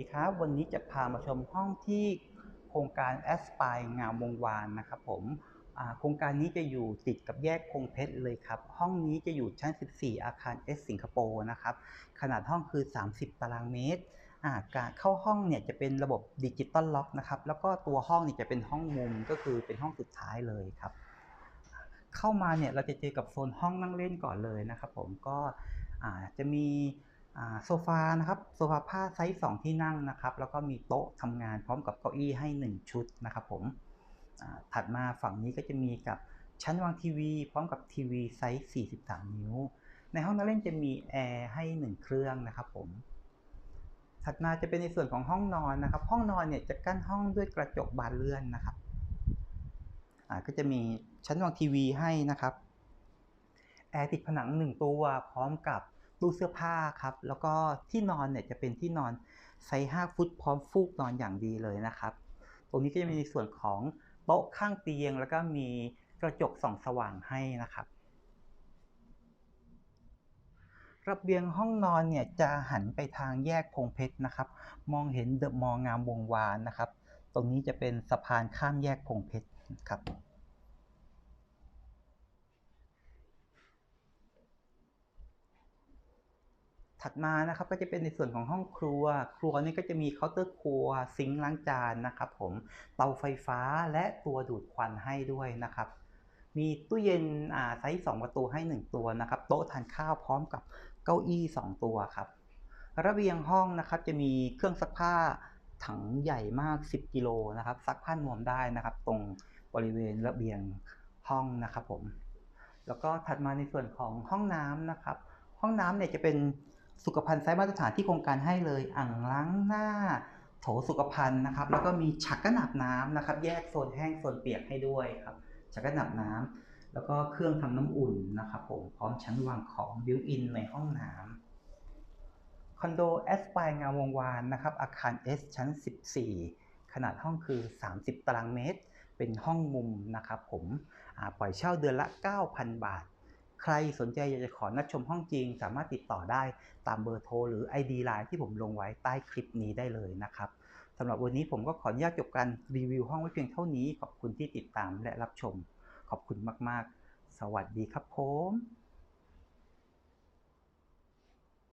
ดีครับวันนี้จะพามาชมห้องที่โครงการแอสปายงามวงวานนะครับผมโครงการนี้จะอยู่ติดกับแยกพงเพชรเลยครับ ห้องนี้จะอยู่ชั้น 14 อาคาร S สิงคโปร์นะครับ ขนาดห้องคือ 30 ตารางเมตร การเข้าห้องเนี่ยจะเป็นระบบดิจิตอลล็อกนะครับ แล้วก็ตัวห้องเนี่ยจะเป็นห้องมุมก็คือเป็นห้องสุดท้ายเลยครับ เข้ามาเนี่ยเราจะเจอกับโซนห้องนั่งเล่นก่อนเลยนะครับผมก็จะมี โซฟานะครับโซฟาผ้าไซส์2ที่นั่งนะครับ แล้วก็มีโต๊ะทำงานพร้อมกับเก้าอี้ให้ 1 ชุดนะครับผมถัดมาฝั่งนี้ก็จะมีกับชั้นวางทีวี พร้อมกับทีวีไซส์ 43 นิ้ว ในห้องนั่งเล่นจะมีแอร์ให้ 1 เครื่องนะครับผม ถัดมาจะเป็นในส่วนของห้องนอนนะครับ ห้องนอนเนี่ยจะกั้นห้องด้วยกระจกบานเลื่อนนะครับก็จะมีชั้นวางทีวีให้นะครับ แอร์ติดผนังหนึ่งตัวพร้อมกับ ตู้เสื้อผ้าครับ แล้วก็ที่นอนเนี่ยจะเป็นที่นอนไซส์5ฟุตพร้อมฟูกนอนอย่างดีเลยนะครับ ตรงนี้ก็จะมีในส่วนของโต๊ะข้างเตียง แล้วก็มีกระจกส่องสว่างให้นะครับระเบียงห้องนอนเนี่ยจะหันไปทางแยกพงเพชรนะครับ มองเห็นเดอะมองามวงวานนะครับ ตรงนี้จะเป็นสะพานข้ามแยกพงเพชรครับ ถัดมานะครับก็จะเป็นในส่วนของห้องครัว ครัวนี่ก็จะมีเคาน์เตอร์ครัวซิงค์ล้างจานนะครับผมเตาไฟฟ้าและตัวดูดควันให้ด้วยนะครับ มีตู้เย็นไซส์2ประตูให้ 1 ตัวนะครับ โต๊ะทานข้าวพร้อมกับเก้าอี้ 2 ตัวครับระเบียงห้องนะครับจะมีเครื่องซักผ้าถังใหญ่มาก 10 กิโลนะครับซักผ้านวมได้นะครับ ตรงบริเวณระเบียงห้องนะครับผมแล้วก็ถัดมาในส่วนของห้องน้ำนะครับ ห้องน้ำเนี่ยจะเป็น สุขภัณฑ์ไซส์มาตรฐานที่โครงการให้เลยอ่างล้างหน้า โถสุขภัณฑ์นะครับ แล้วก็มีฉักกระหนับน้ำนะครับ แยกโซนแห้งโซนเปียกให้ด้วยครับฉักกระหนับน้ำแล้วก็เครื่องทำน้ำอุ่นนะครับผมพร้อมชั้นวางของบิวอินในห้องน้ำคอนโดแอสปายงามวงวานนะครับอาคาร S ชั้น 14 ขนาดห้องคือ 30 ตารางเมตร เป็นห้องมุมนะครับผมปล่อยเช่าเดือนละ 9,000 บาท ใครสนใจอยากจะขอนัดชมห้องจริง สามารถติดต่อได้ตามเบอร์โทรหรือ ID Line ที่ผมลงไว้ใต้คลิปนี้ได้เลยนะครับสำหรับวันนี้ผมก็ขออนุญาตจบการรีวิวห้องไว้เพียงเท่านี้ ขอบคุณที่ติดตามและรับชม ขอบคุณมาก ๆ สวัสดีครับผม